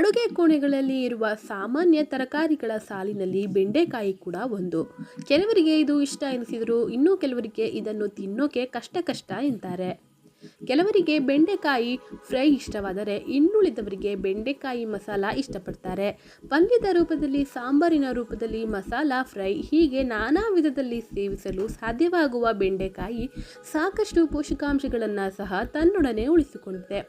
ಅಡುಗೆ ಕೋಣೆಗಳಲ್ಲಿ ಇರುವ ಸಾಮಾನ್ಯ ತರಕಾರಿಗಳ ಸಾಲಿನಲ್ಲಿ ಬೆಂಡೆಕಾಯಿ ಕೂಡ ಒಂದು. ಕೆಲವರಿಗೆ ಇದು ಇಷ್ಟ ಎನಿಸಿದರೂ ಇನ್ನೂ ಕೆಲವರಿಗೆ ಇದನ್ನು ತಿನ್ನೋಕೆ ಕಷ್ಟ ಕಷ್ಟ ಎಂತಾರೆ. ಕೆಲವರಿಗೆ ಬೆಂಡೆಕಾಯಿ ಫ್ರೈ ಇಷ್ಟವಾದರೆ ಇನ್ನುಳಿದವರಿಗೆ ಬೆಂಡೆಕಾಯಿ ಮಸಾಲ ಇಷ್ಟಪಡ್ತಾರೆ. ಪಲ್ಯದ ರೂಪದಲ್ಲಿ ಸಾಂಬಾರಿನ ರೂಪದಲ್ಲಿ ಮಸಾಲ ಫ್ರೈ ಹೀಗೆ ನಾನಾ ವಿಧದಲ್ಲಿ ಸೇವಿಸಲು ಸಾಧ್ಯವಾಗುವ ಬೆಂಡೆಕಾಯಿ ಸಾಕಷ್ಟು ಪೋಷಕಾಂಶಗಳನ್ನು ಸಹ ತನ್ನೊಡನೆ ಉಳಿಸಿಕೊಂಡಿದೆ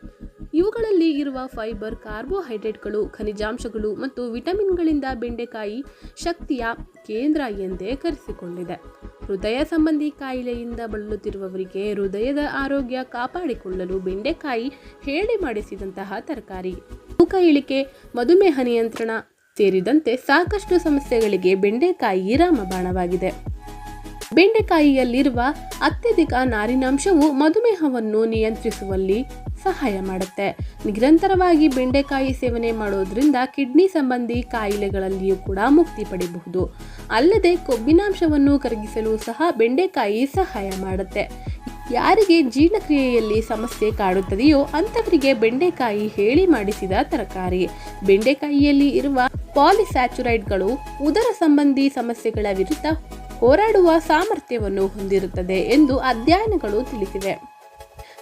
ಇವುಗಳಲ್ಲಿ ಇರುವ ಫೈಬರ್, ಕಾರ್ಬೋಹೈಡ್ರೇಟ್ಗಳು, ಖನಿಜಾಂಶಗಳು ಮತ್ತು ವಿಟಮಿನ್ಗಳಿಂದ ಬೆಂಡೆಕಾಯಿ ಶಕ್ತಿಯ ಕೇಂದ್ರ ಎಂದೇ ಕರೆಸಿಕೊಂಡಿದೆ. ಹೃದಯ ಸಂಬಂಧಿ ಕಾಯಿಲೆಯಿಂದ ಬಳಲುತ್ತಿರುವವರಿಗೆ ಹೃದಯದ ಆರೋಗ್ಯ ಕಾಪಾಡಿಕೊಳ್ಳಲು ಬೆಂಡೆಕಾಯಿ ಹೇಳಿ ಮಾಡಿಸಿದಂತಹ ತರಕಾರಿ. ತೂಕ ಇಳಿಕೆ, ಮಧುಮೇಹ ನಿಯಂತ್ರಣ ಸೇರಿದಂತೆ ಸಾಕಷ್ಟು ಸಮಸ್ಯೆಗಳಿಗೆ ಬೆಂಡೆಕಾಯಿ ರಾಮಬಾಣವಾಗಿದೆ. ಬೆಂಡೆಕಾಯಿಯಲ್ಲಿರುವ ಅತ್ಯಧಿಕ ನಾರಿನಾಂಶವು ಮಧುಮೇಹವನ್ನು ನಿಯಂತ್ರಿಸುವಲ್ಲಿ ಸಹಾಯ ಮಾಡುತ್ತೆ. ನಿರಂತರವಾಗಿ ಬೆಂಡೆಕಾಯಿ ಸೇವನೆ ಮಾಡೋದ್ರಿಂದ ಕಿಡ್ನಿ ಸಂಬಂಧಿ ಕಾಯಿಲೆಗಳಲ್ಲಿಯೂ ಕೂಡ ಮುಕ್ತಿ ಪಡೆಯಬಹುದು ಅಲ್ಲದೆ ಕೊಬ್ಬಿನಾಂಶವನ್ನು ಕರಗಿಸಲು ಸಹ ಬೆಂಡೆಕಾಯಿ ಸಹಾಯ ಮಾಡುತ್ತೆ. ಯಾರಿಗೆ ಜೀರ್ಣಕ್ರಿಯೆಯಲ್ಲಿ ಸಮಸ್ಯೆ ಕಾಡುತ್ತದೆಯೋ ಅಂಥವರಿಗೆ ಬೆಂಡೆಕಾಯಿ ಹೇಳಿ ಮಾಡಿಸಿದ ತರಕಾರಿ. ಬೆಂಡೆಕಾಯಿಯಲ್ಲಿ ಇರುವ ಪಾಲಿಸ್ಯಾಚುರೈಡ್ಗಳು ಉದರ ಸಂಬಂಧಿ ಸಮಸ್ಯೆಗಳ ವಿರುದ್ಧ ಹೋರಾಡುವ ಸಾಮರ್ಥ್ಯವನ್ನು ಹೊಂದಿರುತ್ತದೆ ಎಂದು ಅಧ್ಯಯನಗಳು ತಿಳಿಸಿವೆ.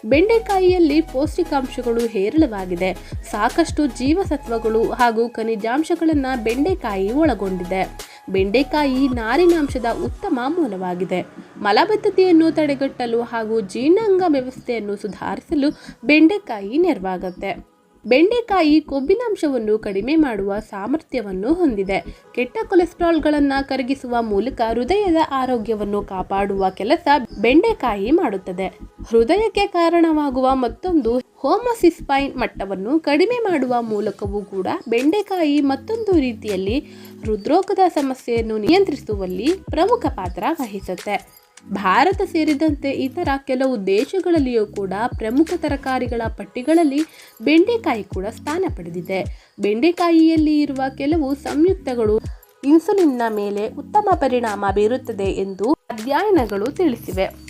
ಬೆಂಡೆಕಾಯಿಯಲ್ಲಿ ಪೌಷ್ಟಿಕಾಂಶಗಳು ಹೇರಳವಾಗಿದೆ. ಸಾಕಷ್ಟು ಜೀವಸತ್ವಗಳು ಹಾಗೂ ಖನಿಜಾಂಶಗಳನ್ನು ಬೆಂಡೆಕಾಯಿ ಒಳಗೊಂಡಿದೆ. ಬೆಂಡೆಕಾಯಿ ನಾರಿನಾಂಶದ ಉತ್ತಮ ಮೂಲವಾಗಿದೆ. ಮಲಬದ್ಧತೆಯನ್ನು ತಡೆಗಟ್ಟಲು ಹಾಗೂ ಜೀರ್ಣಾಂಗ ವ್ಯವಸ್ಥೆಯನ್ನು ಸುಧಾರಿಸಲು ಬೆಂಡೆಕಾಯಿ ನೆರವಾಗುತ್ತೆ. ಬೆಂಡೆಕಾಯಿ ಕೊಬ್ಬಿನಾಂಶವನ್ನು ಕಡಿಮೆ ಮಾಡುವ ಸಾಮರ್ಥ್ಯವನ್ನು ಹೊಂದಿದೆ. ಕೆಟ್ಟ ಕೊಲೆಸ್ಟ್ರಾಲ್ಗಳನ್ನು ಕರಗಿಸುವ ಮೂಲಕ ಹೃದಯದ ಆರೋಗ್ಯವನ್ನು ಕಾಪಾಡುವ ಕೆಲಸ ಬೆಂಡೆಕಾಯಿ ಮಾಡುತ್ತದೆ. ಹೃದಯಕ್ಕೆ ಕಾರಣವಾಗುವ ಮತ್ತೊಂದು ಹೋಮಸಿಸ್ಪೈನ್ ಮಟ್ಟವನ್ನು ಕಡಿಮೆ ಮಾಡುವ ಮೂಲಕವೂ ಕೂಡ ಬೆಂಡೆಕಾಯಿ ಮತ್ತೊಂದು ರೀತಿಯಲ್ಲಿ ಹೃದ್ರೋಗದ ಸಮಸ್ಯೆಯನ್ನು ನಿಯಂತ್ರಿಸುವಲ್ಲಿ ಪ್ರಮುಖ ಪಾತ್ರ ವಹಿಸುತ್ತೆ. ಭಾರತ ಸೇರಿದಂತೆ ಇತರ ಕೆಲವು ದೇಶಗಳಲ್ಲಿಯೂ ಕೂಡ ಪ್ರಮುಖ ತರಕಾರಿಗಳ ಪಟ್ಟಿಗಳಲ್ಲಿ ಬೆಂಡೆಕಾಯಿ ಕೂಡ ಸ್ಥಾನ ಪಡೆದಿದೆ. ಬೆಂಡೆಕಾಯಿಯಲ್ಲಿ ಇರುವ ಕೆಲವು ಸಂಯುಕ್ತಗಳು ಇನ್ಸುಲಿನ್ನ ಮೇಲೆ ಉತ್ತಮ ಪರಿಣಾಮ ಬೀರುತ್ತದೆ ಎಂದು ಅಧ್ಯಯನಗಳು ತಿಳಿಸಿವೆ.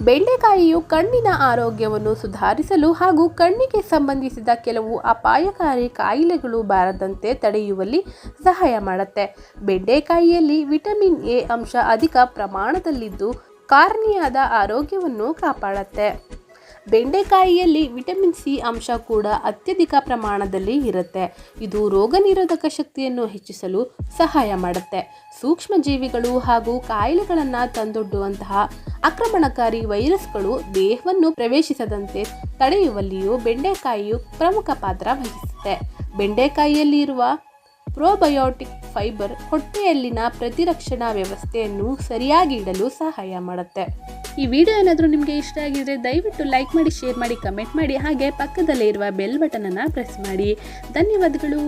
ಬೆಂಡೆಕಾಯಿಯು ಕಣ್ಣಿನ ಆರೋಗ್ಯವನ್ನು ಸುಧಾರಿಸಲು ಹಾಗೂ ಕಣ್ಣಿಗೆ ಸಂಬಂಧಿಸಿದ ಕೆಲವು ಅಪಾಯಕಾರಿ ಕಾಯಿಲೆಗಳು ಬಾರದಂತೆ ತಡೆಯುವಲ್ಲಿ ಸಹಾಯ ಮಾಡುತ್ತೆ. ಬೆಂಡೆಕಾಯಿಯಲ್ಲಿ ವಿಟಮಿನ್ ಎ ಅಂಶ ಅಧಿಕ ಪ್ರಮಾಣದಲ್ಲಿದ್ದು ಕಾರ್ನಿಯಾದ ಆರೋಗ್ಯವನ್ನು ಕಾಪಾಡುತ್ತೆ. ಬೆಂಡೆಕಾಯಿಯಲ್ಲಿ ವಿಟಮಿನ್ ಸಿ ಅಂಶ ಕೂಡ ಅತ್ಯಧಿಕ ಪ್ರಮಾಣದಲ್ಲಿ ಇರುತ್ತೆ. ಇದು ರೋಗ ನಿರೋಧಕ ಶಕ್ತಿಯನ್ನು ಹೆಚ್ಚಿಸಲು ಸಹಾಯ ಮಾಡುತ್ತೆ. ಸೂಕ್ಷ್ಮಜೀವಿಗಳು ಹಾಗೂ ಕಾಯಿಲೆಗಳನ್ನು ತಂದೊಡ್ಡುವಂತಹ ಆಕ್ರಮಣಕಾರಿ ವೈರಸ್ಗಳು ದೇಹವನ್ನು ಪ್ರವೇಶಿಸದಂತೆ ತಡೆಯುವಲ್ಲಿಯೂ ಬೆಂಡೆಕಾಯಿಯು ಪ್ರಮುಖ ಪಾತ್ರ ವಹಿಸುತ್ತೆ. ಬೆಂಡೆಕಾಯಿಯಲ್ಲಿ ಇರುವ ಪ್ರೋಬಯೋಟಿಕ್ ಫೈಬರ್ ಹೊಟ್ಟೆಯಲ್ಲಿನ ಪ್ರತಿರಕ್ಷಣಾ ವ್ಯವಸ್ಥೆಯನ್ನು ಸರಿಯಾಗಿ ಇಡಲು ಸಹಾಯ ಮಾಡುತ್ತೆ. ಈ ವಿಡಿಯೋ ಏನಾದರೂ ನಿಮಗೆ ಇಷ್ಟ ಆಗಿದ್ರೆ ದಯವಿಟ್ಟು ಲೈಕ್ ಮಾಡಿ ಶೇರ್ ಮಾಡಿ ಕಮೆಂಟ್ ಮಾಡಿ, ಹಾಗೆ ಪಕ್ಕದಲ್ಲೇ ಇರುವ ಬೆಲ್ ಬಟನನ್ನು ಪ್ರೆಸ್ ಮಾಡಿ. ಧನ್ಯವಾದಗಳು.